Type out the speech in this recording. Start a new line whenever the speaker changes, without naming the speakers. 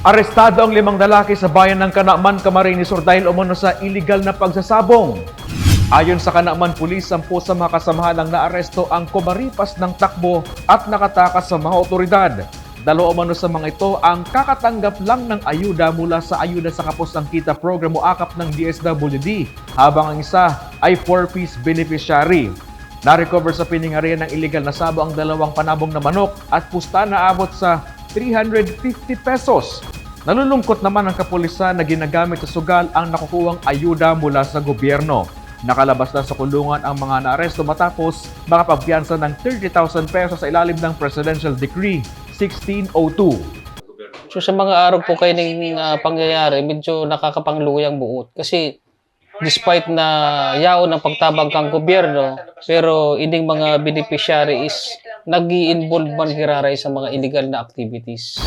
Arestado ang limang lalaki sa bayan ng Kanaman, Camarines Sur dahil umano sa illegal na pagsasabong. Ayon sa Kanaman Police, sampu sa mga kasamahan ang naaresto ang kumaripas ng takbo at nakatakas sa mga otoridad. Dalawa umano sa mga ito ang kakatanggap lang ng ayuda mula sa Ayuda sa Kapos ng Kita program o akap ng DSWD, habang ang isa ay 4-piece beneficiary. Na-recover sa piningarian ng illegal na sabo ang dalawang panabong na manok at pusta na abot sa 350 pesos. Nalulungkot naman ang kapulisan na ginagamit sa sugal ang nakukuhang ayuda mula sa gobyerno. Nakalabas na sa kulungan ang mga naaresto matapos makapagpiyansa ng 30,000 pesos sa ilalim ng Presidential Decree 1602.
So sa mga araw po kayo ng ah, pangyayari, medyo nakakapangluyang buot. Kasi despite na yaon ng pagtabang kang gobyerno, pero ining mga beneficiary is nag involve man Hiraray sa mga illegal na activities.